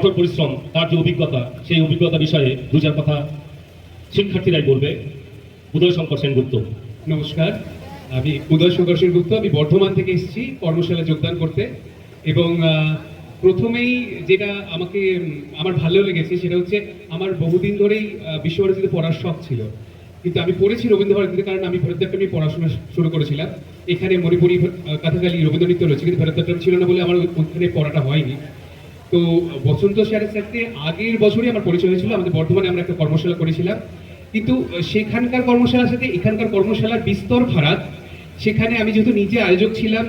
কঠোর পরিশ্রম, তার যে অভিজ্ঞতা, সেই অভিজ্ঞতা বিষয়ে চার কথা শিক্ষার্থীরাই বলবে। উদয় শঙ্কর সেনগুপ্ত। নমস্কার। আমি উদয় শঙ্কর সেনগুপ্ত, আমি বর্ধমান থেকে এসেছি কর্মশালা যোগদান করতে। এবং প্রথমেই যেটা আমাকে আমার ভালো লেগেছে, সেটা হচ্ছে আমার বহুদিন ধরেই বিশ্বভারতীতে পড়ার শখ ছিল। কিন্তু আমি পড়েছি রবীন্দ্র ভারতীতে কারণ আমি ভরতনাট্যম নিয়ে পড়াশোনা শুরু করেছিলাম। এখানে মণিপুরি কথাকালি রবীন্দ্র নৃত্য রয়েছে, কিন্তু ভরতনাট্যম ছিল না বলে আমার ওখানে পড়াটা হয়নি। তো বসন্ত স্যারের সাথে আগের বছরই আমার পরিচয় হয়েছিল, আমাদের বর্ধমানে আমরা একটা কর্মশালা করেছিলাম। কিন্তু সেখানকার কর্মশালার সাথে এখানকার কর্মশালার বিস্তর ফারাক সেখানে আমি যেহেতু নিজে আয়োজক ছিলাম,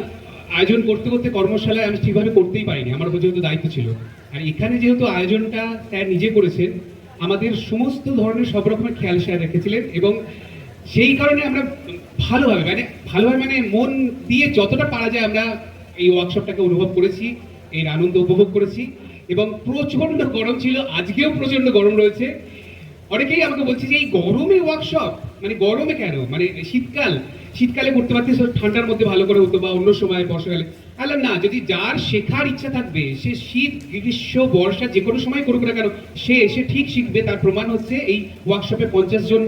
আয়োজন করতে করতে কর্মশালায় আমি ঠিকভাবে করতেই পারিনি, আমার উপর যেহেতু দায়িত্ব ছিল। আর এখানে যেহেতু আয়োজনটা স্যার নিজে করেছেন, আমাদের সমস্ত ধরনের সব রকমের খেয়াল স্যার রেখেছিলেন এবং সেই কারণে আমরা ভালোভাবে মানে ভালোভাবে মানে মন দিয়ে যতটা পারা যায় আমরা এই ওয়ার্কশপটাকে অনুভব করেছি। এর আনন্দ উপভোগ করেছি এবং প্রচণ্ড গরম ছিল, আজকেও প্রচণ্ড গরম রয়েছে। অনেকেই আমাকে বলছে যে এই গরমে ওয়ার্কশপ মানে গরমে কেন? মানে শীতকাল, শীতকালে করতে পারতে ঠান্ডার মধ্যে ভালো করে হতো বা অন্য সময় বর্ষাকালে। আলাম না, যদি যার শেখার ইচ্ছা থাকবে, সে শীত, গ্রীষ্ম, বর্ষা যে কোনো সময় করুক না কেন, সে এসে ঠিক শিখবে। তার প্রমাণ হচ্ছে এই ওয়ার্কশপে পঞ্চাশ জন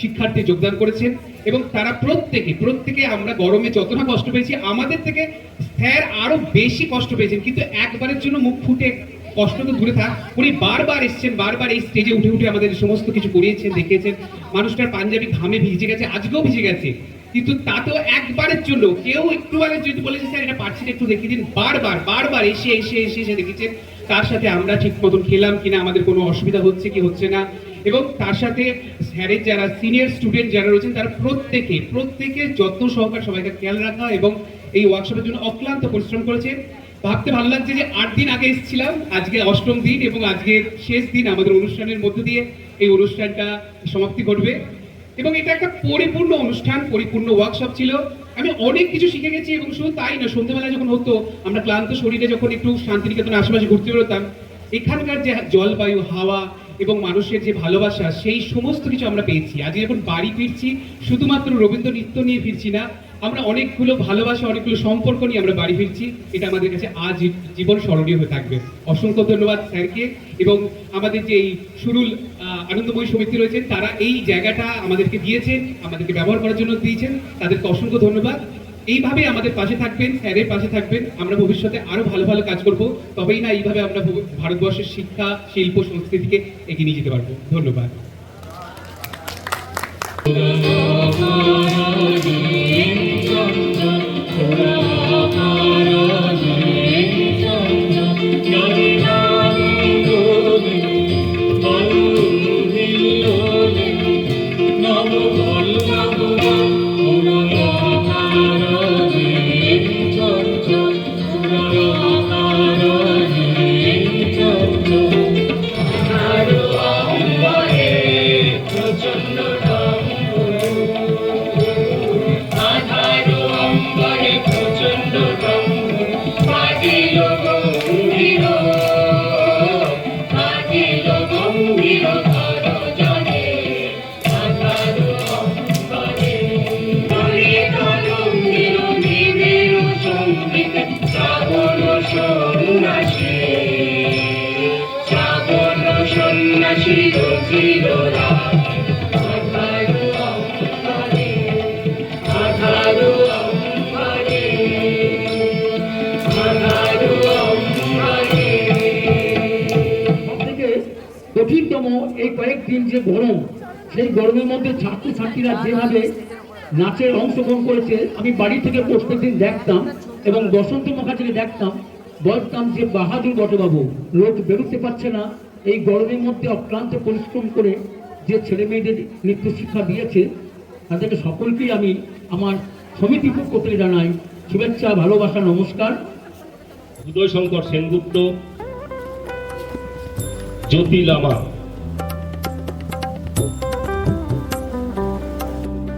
শিক্ষার্থী যোগদান করেছেন। এবং তারা প্রত্যেকে প্রত্যেকে আমরা গরমে যতটা কষ্ট পেয়েছি, আমাদের থেকে স্যার আরও বেশি কষ্ট পেয়েছেন। কিন্তু একবারের জন্য মুখ ফুটে কষ্ট তো দূরে থাক। উনি বারবার এসেছেন, বারবার এই স্টেজে উঠে উঠে আমাদের সমস্ত কিছু করিয়েছেন, দেখিয়েছেন। মানুষটার পাঞ্জাবি ঘামে ভিজে গেছে, আজকেও ভিজে গেছে। কিন্তু তাতেও একবারের জন্য কেউ একটু আগে যদি বলেছে স্যার, এটা পারছি একটু দেখিয়ে দিন। বারবার বারবার এসে এসে এসে এসে দেখেছেন। তার সাথে আমরা ঠিক মতন খেলাম কিনা, আমাদের কোনো অসুবিধা হচ্ছে কি হচ্ছে না? এবং তার সাথে স্যারের যারা সিনিয়র স্টুডেন্ট যারা রয়েছেন, তারা প্রত্যেকে প্রত্যেকে যত্ন সহকার সবাইকে খেয়াল রাখা এবং এই ওয়ার্কশপের জন্য অক্লান্ত পরিশ্রম করেছে। ভাবতে ভালো লাগছে যে আট দিন আগে এসেছিলাম, আজকে অষ্টম দিন এবং আজকে শেষ দিন আমাদের অনুষ্ঠানের মধ্য দিয়ে এই অনুষ্ঠানটা সমাপ্তি ঘটবে। এবং এটা একটা পরিপূর্ণ অনুষ্ঠান, পরিপূর্ণ ওয়ার্কশপ ছিল। আমি অনেক কিছু শিখে গেছি এবং শুধু তাই না সন্ধ্যেবেলা যখন হতো, আমরা ক্লান্ত শরীরে যখন একটু শান্তিনিকেতন আশেপাশে ঘুরতে বেরোতাম, এখানকার যে জলবায়ু, হাওয়া এবং মানুষের যে ভালোবাসা, সেই সমস্ত কিছু আমরা পেয়েছি। আজ যখন বাড়ি ফিরছি, শুধুমাত্র রবীন্দ্র নৃত্য নিয়ে ফিরছি না, আমরা অনেকগুলো ভালোবাসা, অনেকগুলো সম্পর্ক নিয়ে আমরা বাড়ি ফিরছি। এটা আমাদের কাছে আজ জীবন স্মরণীয় হয়ে থাকবে। অসংখ্য ধন্যবাদ স্যারকে এবং আমাদের যে এই সুরুল আনন্দময়ী সমিতি রয়েছেন তারা এই জায়গাটা আমাদেরকে দিয়েছেন আমাদেরকে ব্যবহার করার জন্য দিয়েছেন। তাদেরকে অসংখ্য ধন্যবাদ। এইভাবে আমাদের পাশে থাকবেন স্যারের পাশে থাকবেন। আমরা ভবিষ্যতে আরও ভালো ভালো কাজ করব। তবেই না এইভাবে আমরা ভারতবর্ষের শিক্ষা, শিল্প, সংস্কৃতিকে এগিয়ে নিয়ে যেতে পারব। ধন্যবাদ। কয়েকদিন যে গরম, সেই গরমের মধ্যে ছাত্রছাত্রীরা যেভাবে নাচের অংশগ্রহণ করেছে, আমি বাড়ি থেকে প্রত্যেকদিন দেখতাম এবং বসন্ত মুখার্জিকে দেখতাম, বলতাম যে বাহাদুর বটবাবু লোক বেরোতে পারছে না, এই গরমের মধ্যে অক্লান্ত পরিশ্রম করে যে ছেলে মেয়েদের নৃত্য শিক্ষা দিয়েছে, তাদেরকে সকলকেই আমি আমার সমিতি পক্ষ থেকে জানাই শুভেচ্ছা, ভালোবাসা, নমস্কার। উদয় শঙ্কর সেনগুপ্ত জ্যোতি লামা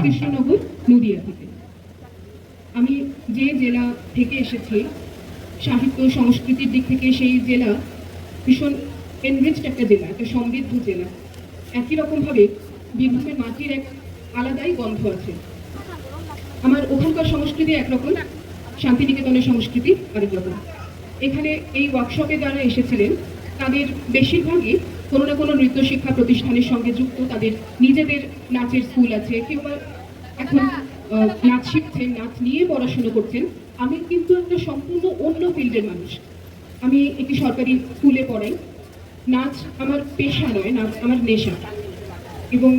কৃষ্ণনগর নদিয়া আমি যে জেলা থেকে এসেছি সাহিত্য সংস্কৃতির দিক থেকে সেই জেলা ভীষণ এনরিচড একটা জেলা, একটা সমৃদ্ধ জেলা, একই রকমভাবে বীরভূমের মাটির এক আলাদাই গন্ধ আছে। আমার ওখানকার সংস্কৃতি একরকম, শান্তিনিকেতনের সংস্কৃতি আরেক রকম। এখানে এই ওয়ার্কশপে যারা এসেছিলেন, তাদের বেশিরভাগই কোনো না কোনো নৃত্য শিক্ষা প্রতিষ্ঠানের সঙ্গে যুক্ত, তাদের নিজেদের নাচের স্কুল আছে, কেউ বা এখন নাচ শিখছেন, নাচ নিয়ে পড়াশুনো করছেন। আমি কিন্তু একটা সম্পূর্ণ অন্য ফিল্ডের মানুষ। আমি একটি সরকারি স্কুলে পড়াই। নাচ আমার পেশা নয়, নাচ আমার নেশা। এবং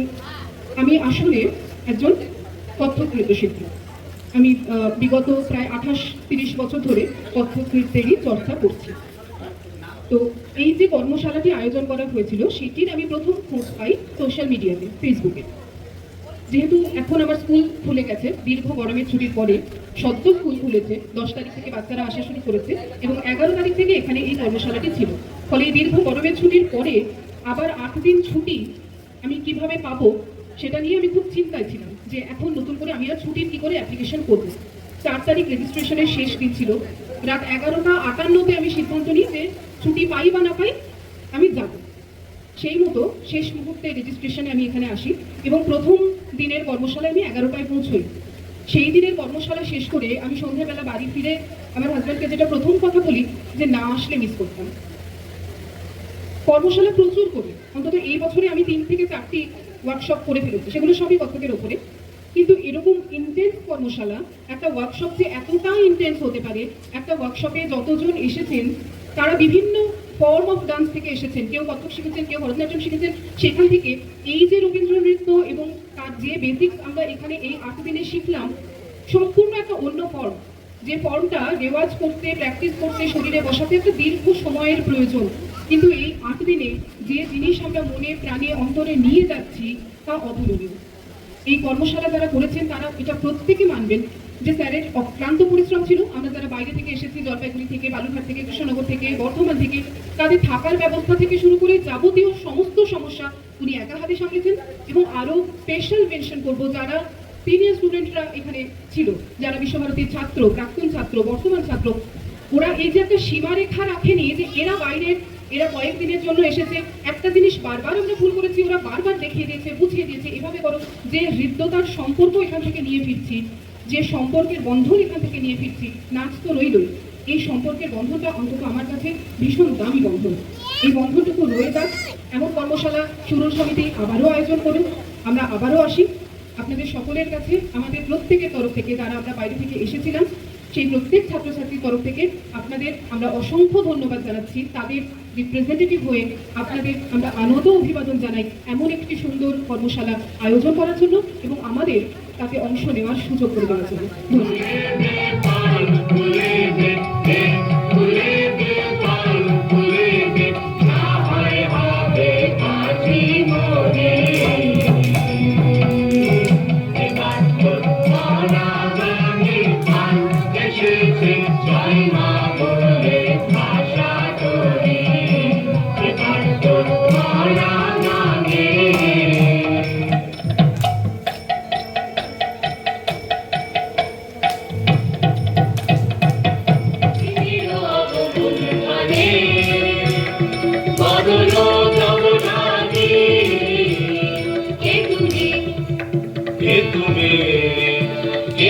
আমি আসলে একজন কত্থক নৃত্যশিল্পী আমি বিগত প্রায় আঠাশ, তিরিশ বছর ধরে কত্থক নৃত্যেরই চর্চা করছি। তো এই যে কর্মশালাটি আয়োজন করা হয়েছিল, সেটির আমি প্রথম খোঁজ পাই সোশ্যাল মিডিয়াতে ফেসবুকে যেহেতু এখন আমার স্কুল খুলে গেছে, দীর্ঘ গরমের ছুটির পরে সদ্য স্কুল খুলেছে, দশ তারিখ থেকে বাচ্চারা আসা শুরু করেছে এবং এগারো তারিখ থেকে এখানে এই কর্মশালাটি ছিল। ফলে দীর্ঘ গরমের ছুটির পরে আবার আট দিন ছুটি আমি কীভাবে পাবো সেটা নিয়ে আমি খুব চিন্তায় ছিলাম যে এখন নতুন করে আমি আর ছুটির কি করে অ্যাপ্লিকেশন করব। চার তারিখ রেজিস্ট্রেশনের শেষ দিন ছিল। রাত এগারোটা আটান্নতে আমি সিদ্ধান্ত নিই যে ছুটি পাই বা না পাই আমি যাব। সেই মতো শেষ মুহূর্তে রেজিস্ট্রেশনে আমি এখানে আসি এবং প্রথম দিনের কর্মশালায় আমি এগারোটায় পৌঁছই। সেই দিনের কর্মশালা শেষ করে আমি সন্ধ্যাবেলা বাড়ি ফিরে আমার হাজব্যান্ডকে যেটা প্রথম কথা বলি যে না আসলে মিস করতাম। কর্মশালা প্রচুর করি। অন্তত এই বছরে আমি তিন থেকে চারটি ওয়ার্কশপ করে ফেলেছি। সেগুলো সবই কত্থকের ওপরে। কিন্তু এরকম ইন্টেন্স কর্মশালা, একটা ওয়ার্কশপ যে এতটা ইন্টেন্স হতে পারে, একটা ওয়ার্কশপে যতজন এসেছেন, তারা বিভিন্ন ফর্ম অফ ডান্স থেকে এসেছেন। কেউ কত্থক শিখেছেন, কেউ ভরতনাট্যম শিখেছেন। সেখান থেকে এই যে রবীন্দ্র নৃত্য এবং তার যে বেসিক্স আমরা এখানে এই আট দিনে শিখলাম, সম্পূর্ণ একটা অন্য ফর্ম যে ফর্মটা রেওয়াজ করতে প্র্যাকটিস করতে, শরীরে বসাতে একটা দীর্ঘ সময়ের প্রয়োজন। কিন্তু এই আট দিনে যে জিনিস আমরা মনে প্রাণে অন্তরে নিয়ে যাচ্ছি, তা অতুলনীয়। এই কর্মশালা যারা করেছেন, তারা এটা প্রত্যেকে মানবেন যে স্যারের অক্লান্ত পরিশ্রম ছিল। আমরা যারা বাইরে থেকে এসেছি, জলপাইগুড়ি থেকে, বালুরঘাট থেকে, কৃষ্ণনগর থেকে, বর্ধমান থেকে, তাদের থাকার ব্যবস্থা থেকে শুরু করে যাবতীয় সমস্ত সমস্যা উনি একা হাতে সামলেছেন এবং আরও স্পেশাল মেনশন করব যারা সিনিয়র স্টুডেন্টরা এখানে ছিল, যারা বিশ্বভারতীর ছাত্র, প্রাক্তন ছাত্র, বর্তমান ছাত্র ওরা এই যে একটা সীমারেখা রাখেনি যে এরা বাইরের এরা কয়েকদিনের জন্য এসেছে। একটা জিনিস বারবার আমরা ভুল করেছি, ওরা বারবার দেখিয়ে দিয়েছে, বুঝিয়ে দিয়েছে, এভাবে করো। যে হৃদ্যতার সম্পর্ক এখান থেকে নিয়ে ফিরছি, যে সম্পর্কের বন্ধন এখান থেকে নিয়ে ফিরছি, নাচ তো রইলই। এই সম্পর্কের বন্ধনটা অন্তত আমার কাছে ভীষণ দামি বন্ধন। এই বন্ধনটুকু রয়ে যাক। এমন কর্মশালা সুরন সমিতি আবারও আয়োজন করুন। আমরা আবারও আসি। আপনাদের সকলের কাছে, আমাদের প্রত্যেকের তরফ থেকে, যারা আমরা বাইরে থেকে এসেছিলাম সেই প্রত্যেক ছাত্রছাত্রীর তরফ থেকে আপনাদের আমরা অসংখ্য ধন্যবাদ জানাচ্ছি। তাদের রিপ্রেজেন্টেটিভ হয়ে আপনাদের আমরা আনন্দ অভিবাদন জানাই এমন একটি সুন্দর কর্মশালা আয়োজন করার জন্য এবং আমাদের তাতে অংশ নেওয়ার সুযোগ করে দেওয়ার জন্য। ধন্যবাদ। কে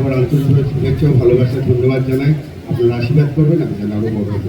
আমার আন্তরিকভাবে শুভেচ্ছা ভালোবাসা ধন্যবাদ জানাই। আপনারা আশীর্বাদ করবেন আমি যেন আরও বড় হতে